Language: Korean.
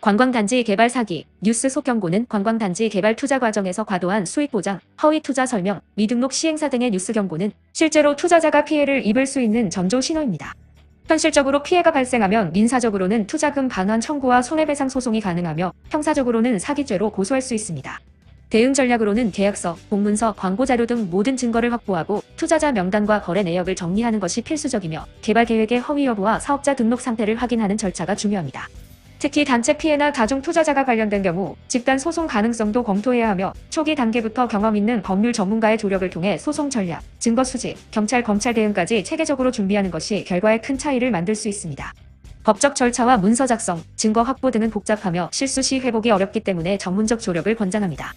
관광단지 개발 사기, 뉴스 속경고는 관광단지 개발 투자 과정에서 과도한 수익 보장, 허위 투자 설명, 미등록 시행사 등의 뉴스 경고는 실제로 투자자가 피해를 입을 수 있는 전조 신호입니다. 현실적으로 피해가 발생하면 민사적으로는 투자금 반환 청구와 손해배상 소송이 가능하며 형사적으로는 사기죄로 고소할 수 있습니다. 대응 전략으로는 계약서, 공문서, 광고 자료 등 모든 증거를 확보하고 투자자 명단과 거래 내역을 정리하는 것이 필수적이며 개발 계획의 허위 여부와 사업자 등록 상태를 확인하는 절차가 중요합니다. 특히 단체 피해나 다중 투자자가 관련된 경우 집단 소송 가능성도 검토해야 하며 초기 단계부터 경험 있는 법률 전문가의 조력을 통해 소송 전략, 증거 수집, 경찰 검찰 대응까지 체계적으로 준비하는 것이 결과에 큰 차이를 만들 수 있습니다. 법적 절차와 문서 작성, 증거 확보 등은 복잡하며 실수 시 회복이 어렵기 때문에 전문적 조력을 권장합니다.